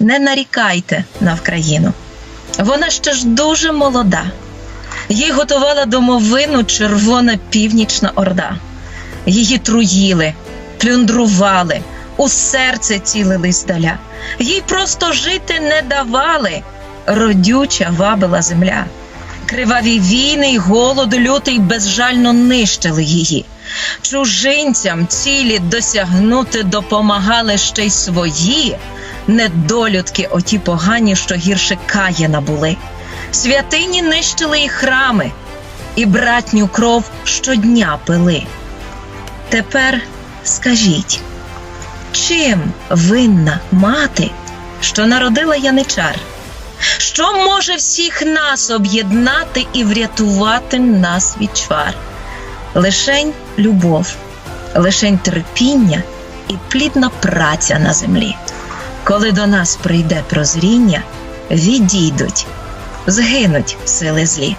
не нарікайте на Вкраїну. Вона ще ж дуже молода. Їй готувала домовину червона північна орда. Її труїли, плюндрували, у серце цілили здаля. Їй просто жити не давали. Родюча вабила земля. Криваві війни й голод лютий безжально нищили її. Чужинцям цілі досягнути допомагали ще й свої недолюдки, оті погані, що гірше Каїна були. Святині нищили і храми, і братню кров щодня пили. Тепер скажіть, чим винна мати, що народила яничар? Що може всіх нас об'єднати і врятувати нас від чвар? Лишень любов, лишень терпіння і плідна праця на землі. Коли до нас прийде прозріння, відійдуть, згинуть сили злі.